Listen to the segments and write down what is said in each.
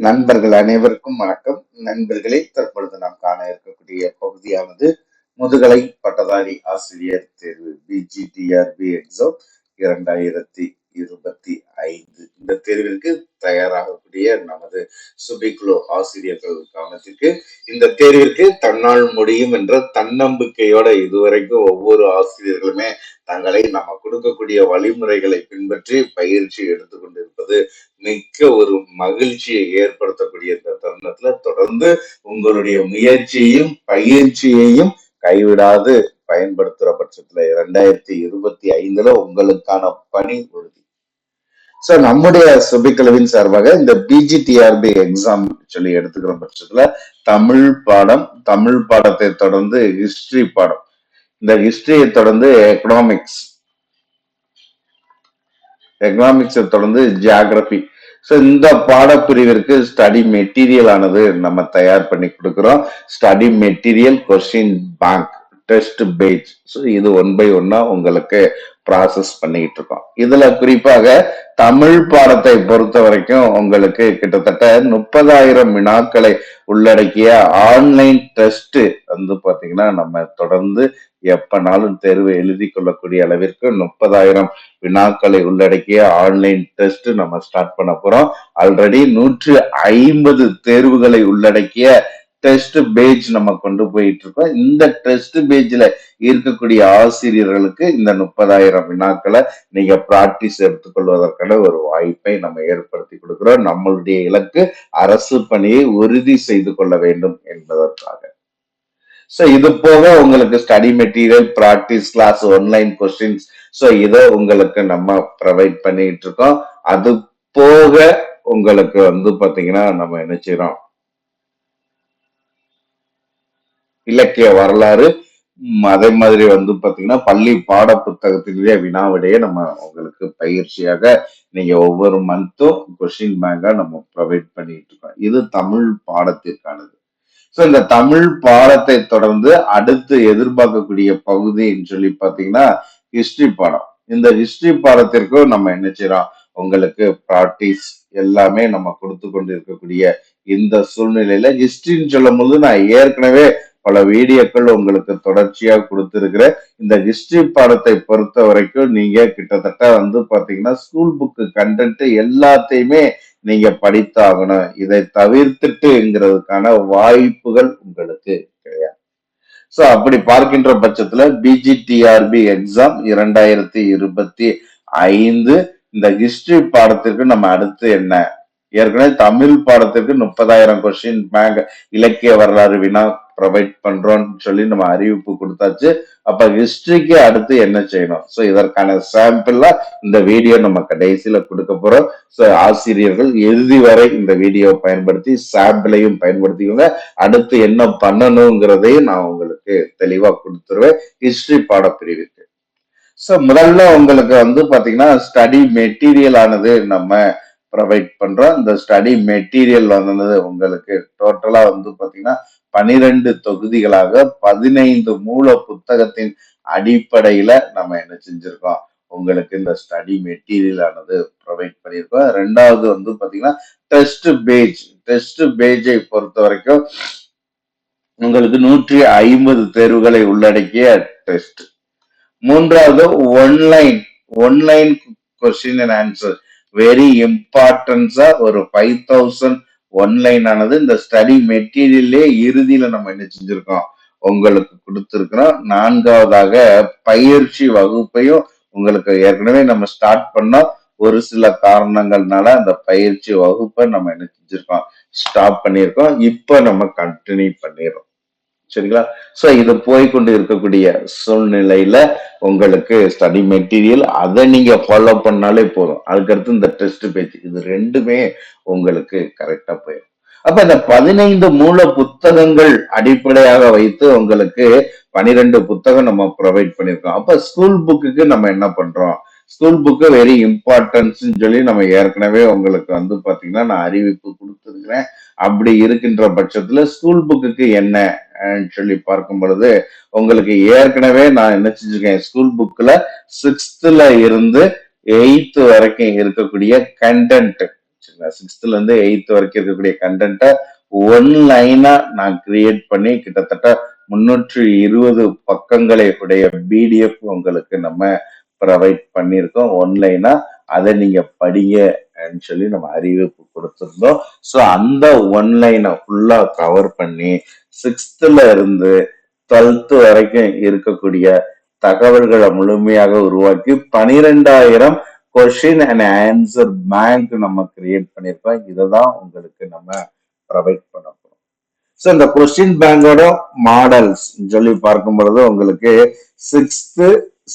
நண்பர்கள் அனைவருக்கும் வணக்கம். நண்பர்களே தற்பொழுது நாம் காண இருக்கக்கூடிய பகுதியானது முதுகலை பட்டதாரி ஆசிரியர் தேர்வு பிஜிடிஆர்பி எக்ஸாம் இரண்டாயிரத்தி இருபத்தி ஐந்து. இந்த தேர்விற்கு தயாராகக்கூடிய நமது சுபிக்லோ ஆசிரியர்கள் கவனத்திற்கு இந்த தேர்விற்கு தன்னால் முடியும் என்ற தன்னம்பிக்கையோட இதுவரைக்கும் ஒவ்வொரு ஆசிரியர்களுமே தங்களை நம்ம கொடுக்கக்கூடிய வழிமுறைகளை பின்பற்றி பயிற்சி எடுத்துக்கொண்டிருப்பது மிக்க ஒரு மகிழ்ச்சியை ஏற்படுத்தக்கூடிய இந்த தருணத்துல தொடர்ந்து உங்களுடைய முயற்சியையும் பயிற்சியையும் கைவிடாது. பயன்படுத்துற பட்சத்துல ரெண்டாயிரத்தி இருபத்தி ஐந்துல உங்களுக்கான பணி உறுதி. ஸோ நம்முடைய சுபிக்கலவின் சார்பாக இந்த பிஜிடிஆர்பி எக்ஸாம் சொல்லி எடுத்துக்கிற பட்சத்துல தமிழ் பாடம் தமிழ் பாடத்தை தொடர்ந்து ஹிஸ்டரி பாடம். இந்த ஹிஸ்டரியை தொடர்ந்து எக்கனாமிக்ஸ் எக்கனாமிக்ஸை தொடர்ந்து ஜியாகிரபி ஸோ இந்த பாடப்பிரிவிற்கு ஸ்டடி மெட்டீரியல் ஆனது நம்ம தயார் பண்ணி கொடுக்குறோம். Study material question bank test page so இது ஒன் பை ஒன்னா உங்களுக்கு ப்ராசஸ் பண்ணிக்கிட்டு இருக்கோம். இதுல குறிப்பாக தமிழ் பாடத்தை பொறுத்த வரைக்கும் உங்களுக்கு கிட்டத்தட்ட முப்பதாயிரம் வினாக்களை உள்ளடக்கிய ஆன்லைன் டெஸ்ட் வந்து பாத்தீங்கன்னா நம்ம தொடர்ந்து எப்பனாலும் தேர்வு எழுதி கொள்ளக்கூடிய அளவிற்கு முப்பதாயிரம் வினாக்களை உள்ளடக்கிய ஆன்லைன் டெஸ்ட் நம்ம ஸ்டார்ட் பண்ண போறோம். ஆல்ரெடி நூற்று ஐம்பது தேர்வுகளை உள்ளடக்கிய டெஸ்ட் பேஜ் நம்ம கொண்டு போயிட்டு இருக்கோம் இந்த டெஸ்ட் பேஜ்ல இருக்கக்கூடிய ஆசிரியர்களுக்கு இந்த முப்பதாயிரம் வினாக்களை நீங்க பிராக்டிஸ் எடுத்துக்கொள்வதற்கான ஒரு வாய்ப்பை நம்ம ஏற்படுத்தி கொடுக்கிறோம். நம்மளுடைய இலக்கு அரசு பணியை உறுதி செய்து கொள்ள வேண்டும் என்பதற்காக. ஸோ இது போக உங்களுக்கு study material practice class online questions so இதை உங்களுக்கு நம்ம ப்ரொவைட் பண்ணிட்டு இருக்கோம் அது போக உங்களுக்கு வந்து பாத்தீங்கன்னா நம்ம என்ன செய்யறோம் இலக்கிய வரலாறு. அதே மாதிரி வந்து பார்த்தீங்கன்னா பள்ளி பாட புத்தகத்திலேயே வினாவிடையே நம்ம உங்களுக்கு பயிற்சியாக நீங்க ஒவ்வொரு மந்த்தும் கொஸ்டின் பேங்கா நம்ம ப்ரொவைட் பண்ணிட்டு இருக்கோம். இது தமிழ் பாடத்திற்கானது. ஸோ இந்த தமிழ் பாடத்தை தொடர்ந்து அடுத்து எதிர்பார்க்கக்கூடிய பகுதின்னு சொல்லி பார்த்தீங்கன்னா ஹிஸ்டரி பாடம். இந்த ஹிஸ்டரி பாடத்திற்கும் நம்ம என்ன செய்யறோம்? உங்களுக்கு ப்ராக்டிஸ் எல்லாமே நம்ம கொடுத்து கொண்டு இருக்கக்கூடிய இந்த சூழ்நிலையில ஹிஸ்டரின்னு சொல்லும் போது நான் ஏற்கனவே பல வீடியோக்கள் உங்களுக்கு தொடர்ச்சியா கொடுத்துருக்கிற இந்த ஹிஸ்டரி பாடத்தை பொறுத்த வரைக்கும் நீங்க கிட்டத்தட்ட வந்து பாத்தீங்கன்னா ஸ்கூல் புக்கு கண்டென்ட் எல்லாத்தையுமே நீங்க படித்தாகணும். இதை தவிர்த்துட்டுங்கிறதுக்கான வாய்ப்புகள் உங்களுக்கு கிடையாது சோ அப்படி பார்க்கின்ற பட்சத்துல பிஜிடிஆர்பி எக்ஸாம் இரண்டாயிரத்தி இருபத்தி ஐந்து இந்த ஹிஸ்டரி பாடத்திற்கு நம்ம அடுத்து என்ன? ஏற்கனவே தமிழ் பாடத்திற்கு முப்பதாயிரம் கொஸ்டின் பேங்க் இலக்கிய வரலாறு வினா ப்ரொவைட் பண்றோம்னு சொல்லி நம்ம அறிவிப்பு கொடுத்தாச்சு. அப்ப ஹிஸ்டரிக்கு அடுத்து என்ன செய்யணும்? சோ இதற்கான சாம்பிளா இந்த வீடியோ நம்ம கடைசியில கொடுக்க போறோம். சோ ஆசிரியர்கள் இறுதி வரை இந்த வீடியோ பயன்படுத்தி சாம்பிளையும் பயன்படுத்திக்கோங்க. அடுத்து என்ன பண்ணணுங்கிறதையும் நான் உங்களுக்கு தெளிவா கொடுத்துருவேன். ஹிஸ்டரி பாடப்பிரிவுக்கு. சோ முதல்ல உங்களுக்கு வந்து பாத்தீங்கன்னா ஸ்டடி மெட்டீரியல் ஆனது நம்ம ப்ரொவைட் பண்றோம். இந்த ஸ்டடி மெட்டீரியல் வந்தது உங்களுக்கு டோட்டலா வந்து பாத்தீங்கன்னா பனிரெண்டு தொகுதிகளாக பதினைந்து மூல புத்தகத்தின் அடிப்படையில நம்ம என்ன செஞ்சிருக்கோம்? உங்களுக்கு இந்த ஸ்டடி மெட்டீரியல் ஆனது ப்ரொவைட் பண்ணியிருக்கோம். ரெண்டாவது வந்து பாத்தீங்கன்னா டெஸ்ட் பேஜ் டெஸ்ட் பேஜை பொறுத்த வரைக்கும் உங்களுக்கு நூற்றி ஐம்பது தேர்வுகளை உள்ளடக்கிய டெஸ்ட் மூன்றாவது online online question and answer very இம்பார்ட்டன்ஸா ஒரு ஃபைவ் தௌசண்ட் ஒன்லைன் ஆனது இந்த ஸ்டடி மெட்டீரியல்லே இறுதியில நம்ம என்ன செஞ்சிருக்கோம்? உங்களுக்கு கொடுத்துருக்கிறோம். நான்காவதாக பயிற்சி வகுப்பையும் உங்களுக்கு ஏற்கனவே நம்ம ஸ்டார்ட் பண்ணோம். ஒரு சில காரணங்கள்னால அந்த பயிற்சி வகுப்பை நம்ம என்ன செஞ்சிருக்கோம்? ஸ்டாப் பண்ணியிருக்கோம். இப்போ நம்ம கண்டினியூ பண்ணிடுறோம். சரிங்களா? சோ இது போய்கொண்டு இருக்கக்கூடிய சூழ்நிலையில உங்களுக்கு ஸ்டடி மெட்டீரியல் அதை நீங்க ஃபாலோ பண்ணாலே போதும். அதுக்கடுத்து இந்த டெஸ்ட் பேஜ் இது ரெண்டுமே உங்களுக்கு கரெக்டா போயிடும். அப்ப இந்த பதினைந்து மூல புத்தகங்கள் அடிப்படையாக வைத்து உங்களுக்கு பனிரெண்டு புத்தகம் நம்ம ப்ரொவைட் பண்ணியிருக்கோம். அப்ப ஸ்கூல் புக்குக்கு நம்ம என்ன பண்றோம்? ஸ்கூல் புக்கு வெரி இம்பார்ட்டன்ஸ் சொல்லி நம்ம ஏற்கனவே உங்களுக்கு வந்து பாத்தீங்கன்னா நான் அறிவிப்பு கொடுத்துருக்கிறேன். அப்படி இருக்கின்ற பட்சத்துல ஸ்கூல் புக்குக்கு என்ன சொல்லி பார்க்கும் பொழுது உங்களுக்கு ஏற்கனவே நான் என்ன செஞ்சிருக்கேன் ஸ்கூல் புக்ல சிக்ஸ்த்தில் இருந்து எயித்து வரைக்கும் இருக்கக்கூடிய கண்டென்ட் சிக்ஸ்த்ல இருந்து எயித்து வரைக்கும் இருக்கக்கூடிய கண்டென்ட்டை ஒன் லைனா நான் கிரியேட் பண்ணி கிட்டத்தட்ட முன்னூற்றி இருபது பக்கங்களை உடைய பிடிஎஃப் உங்களுக்கு நம்ம ப்ரொவைட் பண்ணியிருக்கோம். ஒன்லைனா அதை நீங்க படிங்கன்னு சொல்லி நம்ம அறிவிப்பு கொடுத்துருந்தோம். ஸோ அந்த ஒன்லைனை ஃபுல்லா கவர் பண்ணி சிக்ஸ்த்துல இருந்து டுவெல்த் வரைக்கும் இருக்கக்கூடிய தகவல்களை முழுமையாக உருவாக்கி பனிரெண்டாயிரம் கொஷின் அண்ட் ஆன்சர் பேங்க் நம்ம கிரியேட் பண்ணியிருக்கோம். இதை தான் உங்களுக்கு நம்ம ப்ரொவைட் பண்ண போறோம். ஸோ இந்த கொஸ்டின் பேங்கோட மாடல்ஸ் சொல்லி பார்க்கும் பொழுது உங்களுக்கு சிக்ஸ்த்து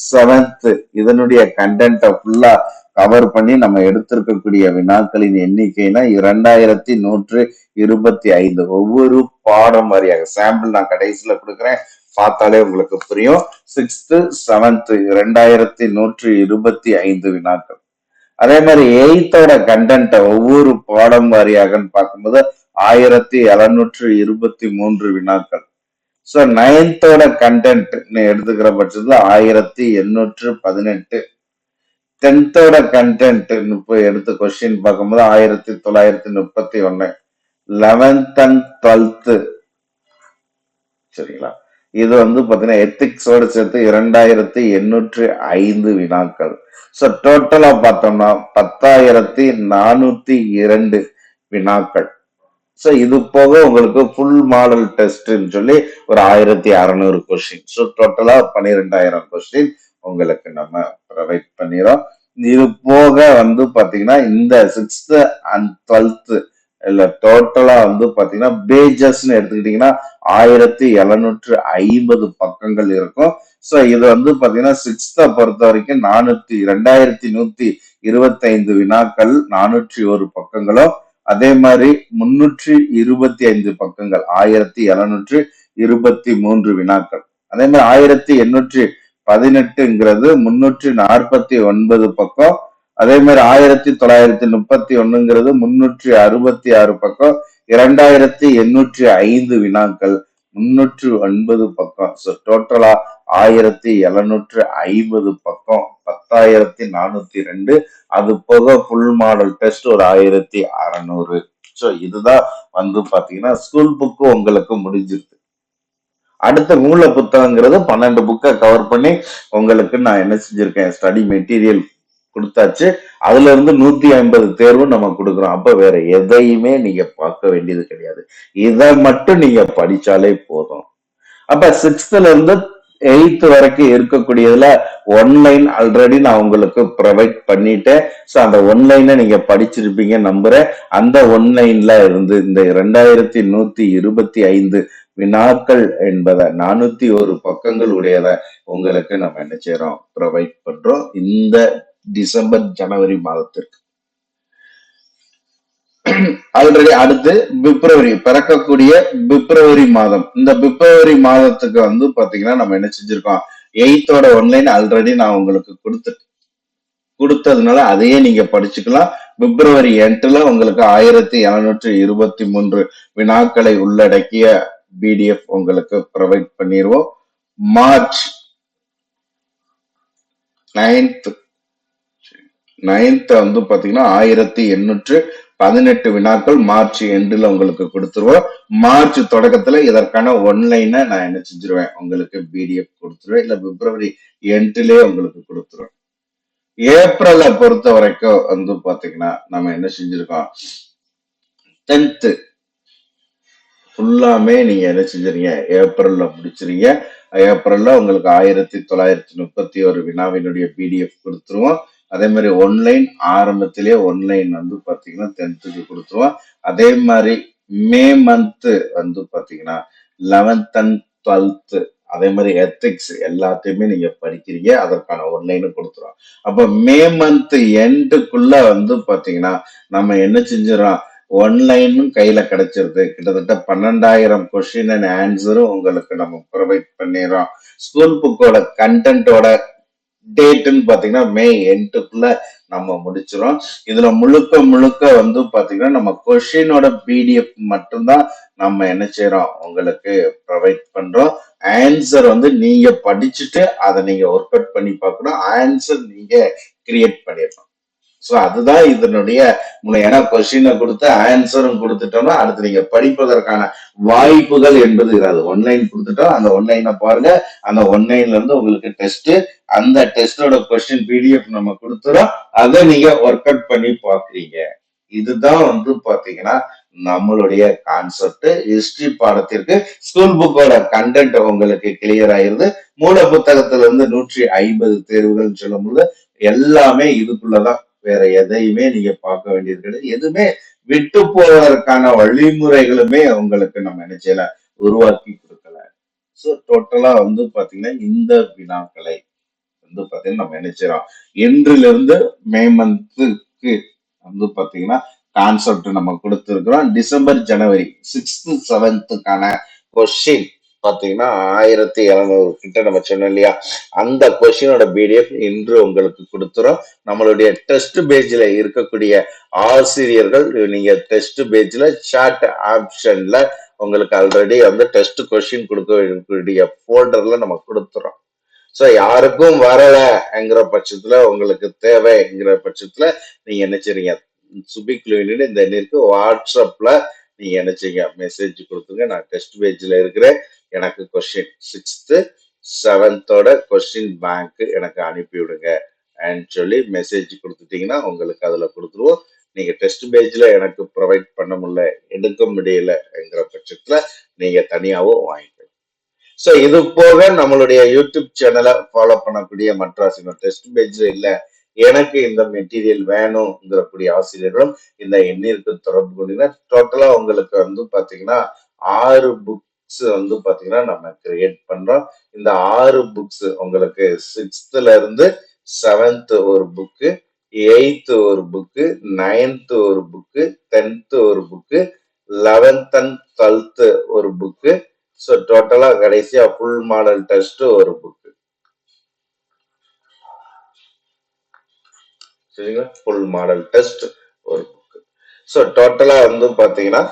செவன்த் இதனுடைய கண்டென்ட்டை ஃபுல்லா கவர் பண்ணி நம்ம எடுத்திருக்கக்கூடிய வினாக்களின் எண்ணிக்கைனா இரண்டாயிரத்தி நூற்று இருபத்தி ஐந்து. ஒவ்வொரு பாடம் வாரியாக சாம்பிள் நான் கடைசியில கொடுக்குறேன். பார்த்தாலே உங்களுக்கு புரியும். சிக்ஸ்த்து செவன்த்து இரண்டாயிரத்தி நூற்று இருபத்தி ஐந்து வினாக்கள். அதே மாதிரி எயித்தோட கண்டென்ட்டை ஒவ்வொரு பாடம் வாரியாகன்னு பார்க்கும்போது ஆயிரத்தி எழுநூற்று இருபத்தி மூன்று வினாக்கள். ஸோ நைன்த்தோட கண்டென்ட் எடுத்துக்கிற பட்சத்தில் ஆயிரத்தி எண்ணூற்று பதினெட்டு டென்த்தோட கண்டென்ட் போய் எடுத்து கொஸ்டின் பார்க்கும்போது ஆயிரத்தி தொள்ளாயிரத்தி முப்பத்தி ஒன்னு லெவன்த் அண்ட் டுவெல்த்து சரிங்களா? இது வந்து பாத்தீங்கன்னா எத்திக்ஸோடு சேர்த்து இரண்டாயிரத்தி எண்ணூற்றி ஐந்து வினாக்கள். ஸோ டோட்டலா பார்த்தோம்னா பத்தாயிரத்தி நானூத்தி இரண்டு வினாக்கள். ஸோ இது போக உங்களுக்கு ஃபுல் மாடல் டெஸ்ட்னு சொல்லி ஒரு ஆயிரத்தி அறநூறு கொஸ்டின் ஸோ டோட்டலா பன்னிரெண்டாயிரம் கொஸ்டின் உங்களுக்கு நம்ம ப்ரொவைட் பண்ணிடும் இது போக வந்து பாத்தீங்கன்னா இந்த சிக்ஸ்த்து அண்ட் டுவெல்த்து இல்லை டோட்டலா வந்து பாத்தீங்கன்னா பேஜஸ்ன்னு எடுத்துக்கிட்டீங்கன்னா ஆயிரத்தி எழுநூற்று ஐம்பது பக்கங்கள் இருக்கும். ஸோ இது வந்து பாத்தீங்கன்னா சிக்ஸ்த்தை பொறுத்த வரைக்கும் நானூத்தி ரெண்டாயிரத்தி நூத்தி இருபத்தைந்து வினாக்கள் நானூற்றி ஒரு பக்கங்களும். அதே மாதிரி முன்னூற்றி இருபத்தி ஐந்து பக்கங்கள் ஆயிரத்தி எழுநூற்று இருபத்தி மூன்று வினாக்கள். அதே மாதிரி ஆயிரத்தி எண்ணூற்றி பதினெட்டுங்கிறது முன்னூற்றி நாற்பத்தி ஒன்பது பக்கம். அதே மாதிரி ஆயிரத்தி தொள்ளாயிரத்தி முப்பத்தி ஒண்ணுங்கிறது முன்னூற்றி அறுபத்தி ஆறு பக்கம். இரண்டாயிரத்தி எண்ணூற்றி ஐந்து வினாக்கள் முன்னூற்று ஒன்பது பக்கம். ஸோ டோட்டலா ஆயிரத்தி எழுநூற்று ஐம்பது பக்கம். பத்தாயிரத்தி நானூத்தி ரெண்டு. அது போக ஃபுல் மாடல் டெஸ்ட் ஒரு ஆயிரத்தி அறநூறு. ஸோ இதுதான் வந்து பாத்தீங்கன்னா ஸ்கூல் புக்கு உங்களுக்கு முடிஞ்சிருக்கு அடுத்த மூல புத்தகங்கிறது பன்னெண்டு புக்கை கவர் பண்ணி உங்களுக்கு நான் என்ன செஞ்சிருக்கேன் ஸ்டடி மெட்டீரியல் கொடுத்தாச்சு. அதுல இருந்து நூத்தி ஐம்பது தேர்வு நம்ம கொடுக்குறோம். அப்ப வேற எதையுமே நீங்க பார்க்க வேண்டியது கிடையாது. இதை மட்டும் நீங்க படிச்சாலே போதும். அப்ப சிக்ஸ்த்ல இருந்து எயித்து வரைக்கும் இருக்கக்கூடியதுல ஒன்லைன் ஆல்ரெடி நான் உங்களுக்கு ப்ரொவைட் பண்ணிட்டேன். ஸோ அந்த ஒன்லைனை நீங்க படிச்சிருப்பீங்க நம்புறேன். அந்த ஒன்லைன்ல இருந்து இந்த ரெண்டாயிரத்தி நூத்தி இருபத்தி ஐந்து வினாக்கள் என்பதை நானூத்தி ஒரு பக்கங்கள் உடையத உங்களுக்கு நம்ம என்ன செய்யறோம் ப்ரொவைட் பண்றோம். இந்த டிசம்பர் ஜனவரி மாதத்திற்கு. ஆல்ரெடி அடுத்து பிப்ரவரி பிறக்கக்கூடிய பிப்ரவரி மாதம். இந்த பிப்ரவரி மாதத்துக்கு வந்து பாத்தீங்கன்னா நம்ம என்ன செஞ்சிருக்கோம்? எயித்தோட ஒன்லைன் ஆல்ரெடி நான் உங்களுக்கு கொடுத்து கொடுத்ததுனால அதையே நீங்க படிச்சுக்கலாம். பிப்ரவரி எட்டுல உங்களுக்கு ஆயிரத்தி எழுநூற்றி இருபத்தி மூன்று வினாக்களை உள்ளடக்கிய பிடிஎஃப் உங்களுக்கு ப்ரொவைட் பண்ணிடுவோம் மார்ச் நைன்த் நைன்த் வந்து பாத்தீங்கன்னா ஆயிரத்தி எண்ணூற்று பதினெட்டு வினாக்கள் மார்ச் எண்டுல உங்களுக்கு கொடுத்துருவோம். மார்ச் தொடக்கத்துல இதற்கான ஒன்லைனை நான் என்ன செஞ்சிருவேன்? உங்களுக்கு பிடிஎஃப் கொடுத்துருவேன். இல்ல பிப்ரவரி எண்டுலயே உங்களுக்கு கொடுத்துருவேன். ஏப்ரலை பொறுத்த வரைக்கும் வந்து பாத்தீங்கன்னா நம்ம என்ன செஞ்சிருக்கோம்? டென்த்து ஃபுல்லாமே நீங்க என்ன செஞ்சிருங்க? ஏப்ரல்ல முடிச்சிருங்க. ஏப்ரல்ல உங்களுக்கு ஆயிரத்தி தொள்ளாயிரத்தி முப்பத்தி ஒரு வினாவினுடைய பிடிஎஃப் கொடுத்துருவோம். அதே மாதிரி ஒன்லைன் ஆரம்பத்திலேயே ஒன்லைன் வந்து பாத்தீங்கன்னா டென்த்துக்கு கொடுத்துருவோம். அதே மாதிரி மே மந்த்து வந்து பாத்தீங்கன்னா லெவன்த் அண்ட் டுவெல்த் அதே மாதிரி எத்திக்ஸ் எல்லாத்தையுமே நீங்க படிக்கிறீங்க. அதற்கான ஒன்லைனும் கொடுத்துருவோம். அப்ப மே மந்த் எண்டுக்குள்ள வந்து பாத்தீங்கன்னா நம்ம என்ன செஞ்சிடறோம்? ஒன்லைனும் கையில கிடைச்சிருது. கிட்டத்தட்ட பன்னெண்டாயிரம் கொஸ்டின் அண்ட் ஆன்சரும் உங்களுக்கு நம்ம ப்ரொவைட் பண்ணிடுறோம். ஸ்கூல் புக்கோட கண்டென்ட்டோட டேட்டுன்னு பாத்தீங்கன்னா மே எண்டுக்குள்ள நம்ம முடிச்சிடும் இதுல முழுக்க முழுக்க வந்து பாத்தீங்கன்னா நம்ம கொஷினோட பிடிஎஃப் மட்டும்தான் நம்ம என்ன செய்யறோம் உங்களுக்கு ப்ரொவைட் பண்றோம். ஆன்சர் வந்து நீங்க படிச்சுட்டு அதை நீங்க ஒர்க் அவுட் பண்ணி பார்க்கணும். ஆன்சர் நீங்க கிரியேட் பண்ணிடணும். ஸோ அதுதான் இதனுடைய முனை. ஏன்னா கொஸ்டினை கொடுத்து ஆன்சரும் கொடுத்துட்டோம்னா அடுத்து நீங்க படிப்பதற்கான வாய்ப்புகள் என்பது இராது ஒன்லைன் கொடுத்துட்டோம். அந்த ஒன்லைனை பாருங்க. அந்த ஒன்லைன்ல இருந்து உங்களுக்கு டெஸ்ட் அந்த டெஸ்டோட கொஸ்டின் பிடிஎஃப் நம்ம கொடுத்துறோம். அதை நீங்க ஒர்க் அவுட் பண்ணி பாக்குறீங்க இதுதான் வந்து பாத்தீங்கன்னா நம்மளுடைய கான்செப்ட் ஹிஸ்டரி பாடத்திற்கு. ஸ்கூல் புக்கோட கண்டென்ட் உங்களுக்கு கிளியர் ஆயிருது மூல புத்தகத்துல இருந்து நூற்றி ஐம்பது தேர்வுகள் சொல்லும்போது எல்லாமே இதுக்குள்ளதான் வேற எதையுமே நீங்க பார்க்க வேண்டியது கிடையாது. எதுவுமே விட்டு போவதற்கான வழிமுறைகளுமே உங்களுக்கு நம்ம என்ன செய்யல உருவாக்கி கொடுக்கல. ஸோ டோட்டலா வந்து பாத்தீங்கன்னா இந்த வினாக்களை வந்து பாத்தீங்கன்னா நம்ம என்ன செய்யறோம்? இன்றிலிருந்து மே மந்த்துக்கு வந்து பாத்தீங்கன்னா கான்செப்ட் நம்ம கொடுத்துருக்கிறோம். டிசம்பர் ஜனவரி சிக்ஸ்த் செவன்த்துக்கான கொஸ்டின் பாத்தீங்கன்னா ஆயிரத்தி எழுநூறு கிட்ட நம்ம சொன்னோம் இல்லையா? அந்த கொஸ்டினோட பிடிஎஃப் இன்று உங்களுக்கு கொடுத்துரும் நம்மளுடைய டெஸ்ட் பேஜ்ல இருக்கக்கூடிய ஆசிரியர்கள் நீங்க டெஸ்ட் பேஜ்ல சாட் ஆப்ஷன்ல உங்களுக்கு ஆல்ரெடி வந்து டெஸ்ட் கொஸ்டின் கொடுக்கக்கூடிய ஃபோல்டரில் நம்ம கொடுத்துறோம். ஸோ யாருக்கும் வரலைங்கிற பட்சத்துல உங்களுக்கு தேவைங்கிற பட்சத்துல நீங்க என்ன செய்றீங்க சுபிக்லுவின் இந்த எண்ணிற்கு வாட்ஸ்அப்ல நீங்க என்ன செய்யுங்க மெசேஜ் கொடுத்துங்க நான் டெஸ்ட் பேஜ்ல இருக்கிறேன். எனக்கு கொஸ்டின் சிக்ஸ்த்து செவன்த்தோட கொஸ்டின் பேங்க்கு எனக்கு அனுப்பி விடுங்க சொல்லி மெசேஜ் கொடுத்துட்டீங்கன்னா உங்களுக்கு அதுல கொடுத்துருவோம். நீங்க டெஸ்ட் பேஜ்ல எனக்கு ப்ரொவைட் பண்ண முடியல எடுக்க முடியலங்கிற பட்சத்துல நீங்க தனியாவும் வாங்கிக்கலாம். ஸோ இது போக நம்மளுடைய யூடியூப் சேனலை ஃபாலோ பண்ணக்கூடிய மற்ற டெஸ்ட் பேஜில் இல்ல எனக்கு இந்த மெட்டீரியல் வேணுங்கிறக்கூடிய ஆசிரியர்களும் இந்த எண்ணிற்கு தொடர்பு கொண்டீங்கன்னா டோட்டலா உங்களுக்கு வந்து பாத்தீங்கன்னா ஆறு புக் புக்ஸ் வந்து பாத்தீங்கன்னா நம்ம கிரியேட் பண்றோம். இந்த ஆறு புக்ஸ் உங்களுக்கு சிக்ஸ்த்ல இருந்து செவன்த் ஒரு புக்கு எயித்து ஒரு புக்கு நைன்த்து ஒரு புக்கு டென்த்து ஒரு புக்கு லெவன்த் அண்ட் டுவெல்த்து ஒரு புக்கு ஸோ டோட்டலா கடைசியா ஃபுல் மாடல் டெஸ்ட் ஒரு புக்கு சரிங்களா? ஃபுல் மாடல் டெஸ்ட் ஒரு புக்கு ஸோ டோட்டலா வந்து பாத்தீங்கன்னா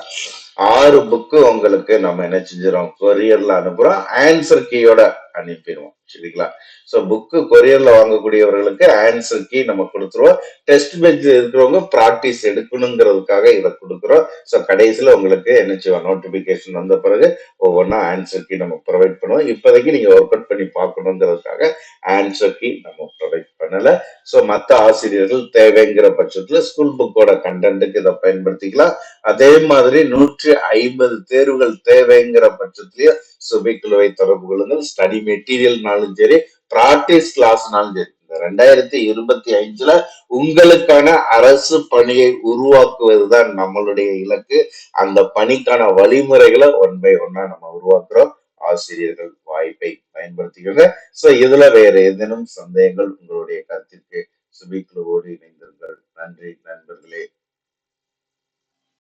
ஆறு புக்கு உங்களுக்கு நம்ம என்ன செஞ்சிடறோம்? கொரியர்ல அனுப்புறோம். ஆன்சர் கீயோட அனுப்பிடுவோம் சரிங்களா? ஸோ புக்கு கொரியர்ல வாங்கக்கூடியவர்களுக்கு ஆன்சர் கீ நம்ம கொடுத்துருவோம். டெஸ்ட் பேஜ் இருக்கிறவங்க ப்ராக்டிஸ் எடுக்கணுங்கிறதுக்காக இதை கொடுக்குறோம். ஸோ கடைசியில் உங்களுக்கு என்ன செய்வோம் நோட்டிபிகேஷன் வந்த பிறகு ஒவ்வொன்றா ஆன்சர் கீ நம்ம ப்ரொவைட் பண்ணுவோம். இப்போதைக்கு நீங்கள் ஒர்க் அவுட் பண்ணி பார்க்கணுங்கிறதுக்காக ஆன்சர் கீ நம்ம ப்ரொவைட் பண்ணலை. ஸோ மற்ற ஆசிரியர்கள் தேவைங்கிற பட்சத்தில் ஸ்கூல் புக்கோட கண்டென்ட்டுக்கு இதை பயன்படுத்திக்கலாம். அதே மாதிரி நூற்றி ஐம்பது தேர்வுகள் தேவைங்கிற பட்சத்திலேயே சுபைக்குழுவை தொடர்பு கொள்ளுங்கள். ஸ்டடி மெட்டீரியல்னாலும் சரி பிராக்டிஸ் கிளாஸ்னாலும் சரி. இந்த ரெண்டாயிரத்தி இருபத்தி அஞ்சுல உங்களுக்கான அரசு பணியை உருவாக்குவதுதான் நம்மளுடைய இலக்கு. அந்த பணிக்கான வழிமுறைகளை ஒன் பை ஒன்னா நம்ம உருவாக்குறோம். ஆசிரியர்கள் வாய்ப்பை பயன்படுத்திக்கோங்க. சோ இதுல வேற ஏதேனும் சந்தேகங்கள் உங்களுடைய கருத்திற்கு சுபிக்குழுவோடு இணைந்திருங்கள். நன்றி நண்பர்களே.